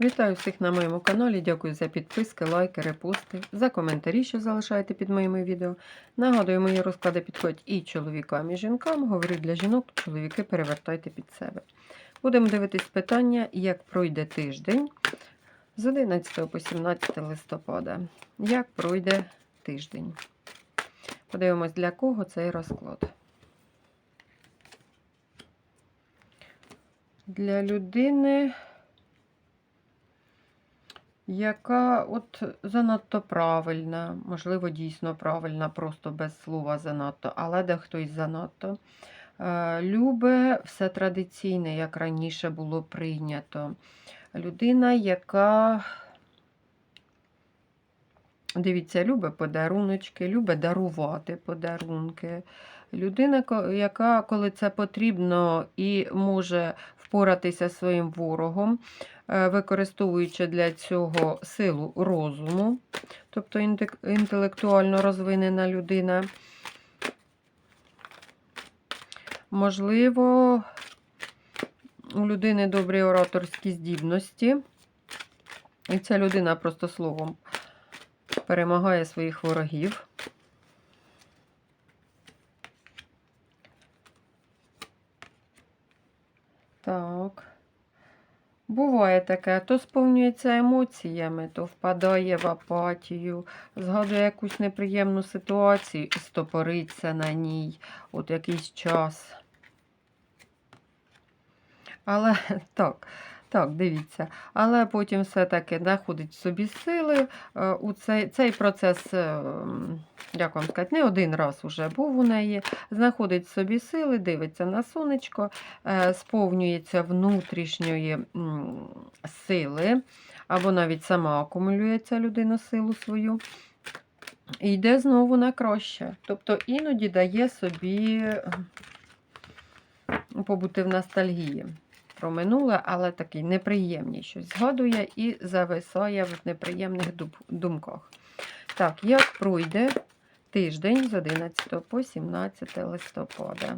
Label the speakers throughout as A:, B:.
A: Вітаю всіх на моєму каналі. Дякую за підписки, лайки, репости, за коментарі, що залишаєте під моїми відео. Нагадую, мої розклади підходять і чоловікам, і жінкам. Говорю для жінок, чоловіки перевертайте під себе. Будемо дивитись питання, як пройде тиждень з 11 по 17 листопада. Як пройде тиждень? Подивимось, для кого цей розклад. Для людини яка от занадто правильна, можливо, дійсно правильна, просто без слова занадто, але дехто й занадто. Е, Любе все традиційне, як раніше було прийнято. Людина, яка, дивіться, любить подаруночки, любить дарувати подарунки. Людина, яка, коли це потрібно і може впоратися зі своїм ворогом, е, використовуючи для цього силу розуму, тобто інтелектуально розвинена людина. Можливо, у людини добрі ораторські здібності, і ця людина просто словом перемагає своїх ворогів. Так. Буває таке, то сповнюється емоціями, то впадає в апатію, згадує якусь неприємну ситуацію і стопориться на ній от якийсь час. Але так, так, дивіться. Але потім все-таки знаходить собі сили. е, У цей, цей процес, е, як вам сказати, не один раз уже був у неї. Знаходить собі сили, дивиться на сонечко, е, сповнюється внутрішньої сили, або навіть сама акумулює ця людина силу свою. І йде знову на краще. Тобто іноді дає собі побути в ностальгії про минуле, але такий неприємний щось згадує і зависає в неприємних думках. Так, як пройде тиждень з 11 по 17 листопада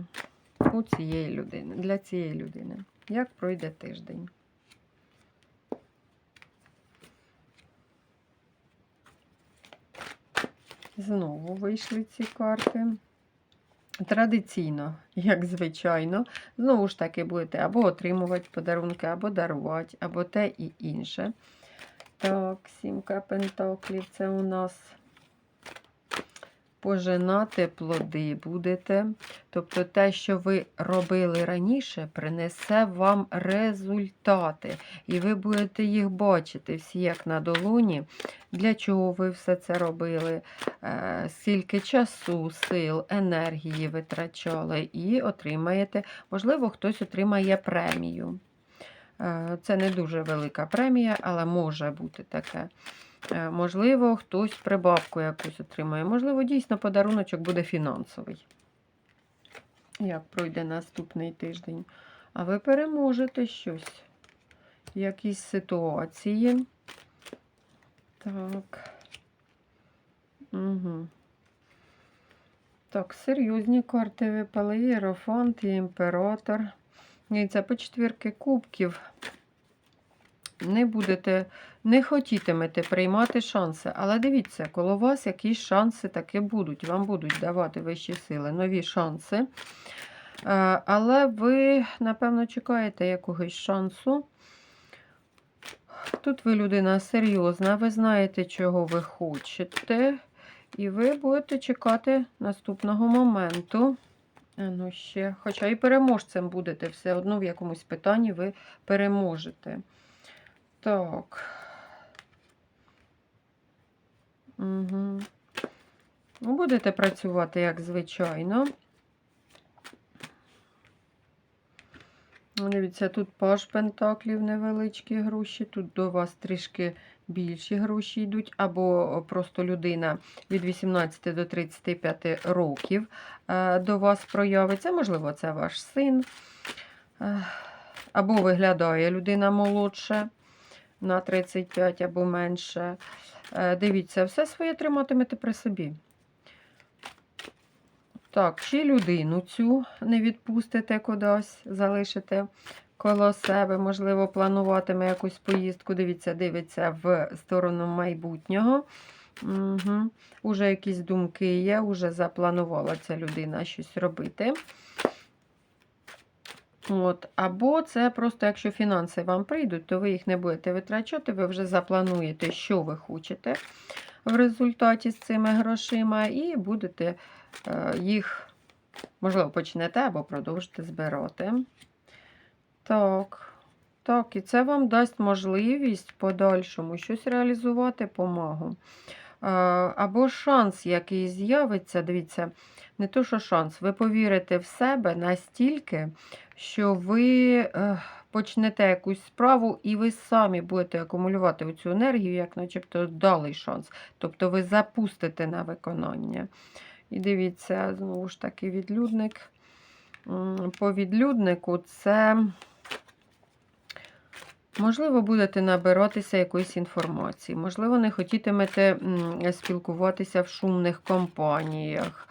A: у цієї людини, для цієї людини? Як пройде тиждень? Знову вийшли ці карти. Традиційно, як звичайно, знову ж таки будете або отримувати подарунки, або дарувати, або те і інше. Так, сімка пентаклів це у нас пожинати плоди будете. Тобто те, що ви робили раніше, принесе вам результати. І ви будете їх бачити всі як на долоні. Для чого ви все це робили? е, скільки часу, сил, енергії витрачали, і отримаєте, можливо, хтось отримає премію. Е, Це не дуже велика премія, але може бути таке. Е, Можливо, хтось прибавку якусь отримає. Можливо, дійсно подаруночок буде фінансовий. Як пройде наступний тиждень. А ви переможете щось. Якісь ситуації. Так. Угу. Так, серйозні карти випали. Єрофант і імператор. І це по четвірки кубків. Не будете, не хотітимете приймати шанси. Але дивіться, коло вас якісь шанси таки будуть. Вам будуть давати вищі сили, нові шанси. Е, Але ви, напевно, чекаєте якогось шансу. Тут ви людина серйозна, ви знаєте, чого ви хочете. І ви будете чекати наступного моменту. Ну, ще. Хоча і переможцем будете, все одно в якомусь питанні ви переможете. Так. Угу. Ну, будете працювати, як звичайно. Ну, Дивіться, тут паш пентаклів невеличкі гроші, тут до вас трішки більші гроші йдуть, або просто людина від 18 до 35 років е, до вас проявиться. Можливо, це ваш син. Е, Або виглядає людина молодша на 35 або менше. Е, Дивіться, все своє триматимете при собі. Так, чи людину цю не відпустите кудись, залишите коло себе, можливо, плануватиме якусь поїздку. Дивіться, дивиться в сторону майбутнього. Угу. Уже якісь думки є, уже запланувала ця людина щось робити. От. Або це просто, якщо фінанси вам прийдуть, то ви їх не будете витрачати, ви вже заплануєте, що ви хочете в результаті з цими грошима, і будете е, їх, можливо, почнете або продовжите збирати. Так. Так, і це вам дасть можливість подальшому щось реалізувати помагу. Е, Або шанс, який з'явиться, дивіться, не то, що шанс, ви повірите в себе настільки, що ви е, почнете якусь справу, і ви самі будете акумулювати цю енергію, як начебто далий шанс. Тобто ви запустите на виконання. І дивіться, знову ж таки, відлюдник. По відлюднику це. Можливо, будете набиратися якоїсь інформації, можливо, не хотітимете спілкуватися в шумних компаніях.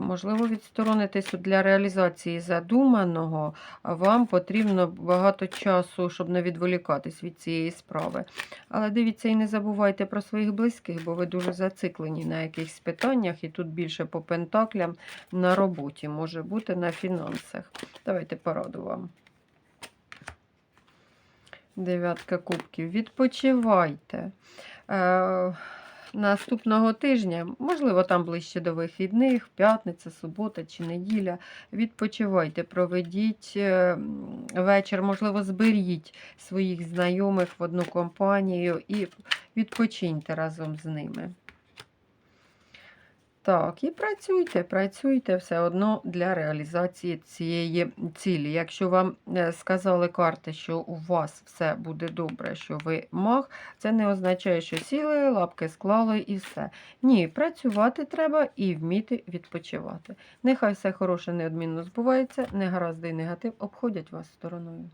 A: Можливо, відсторонитись для реалізації задуманого, вам потрібно багато часу, щоб не відволікатись від цієї справи. Але дивіться і не забувайте про своїх близьких, бо ви дуже зациклені на якихось питаннях, і тут більше по пентаклям на роботі може бути на фінансах. Давайте пораду вам. Дев'ятка кубків. Відпочивайте. Е, наступного тижня, можливо, там ближче до вихідних, п'ятниця, субота чи неділя. Відпочивайте, проведіть е, вечір, можливо, зберіть своїх знайомих в одну компанію і відпочиньте разом з ними. Так, і працюйте, працюйте все одно для реалізації цієї цілі. Якщо вам е, сказали карти, що у вас все буде добре, що ви маг, це не означає, що сіли, лапки склали і все. Ні, працювати треба і вміти відпочивати. Нехай все хороше неодмінно збувається, негаразди і негатив обходять вас стороною.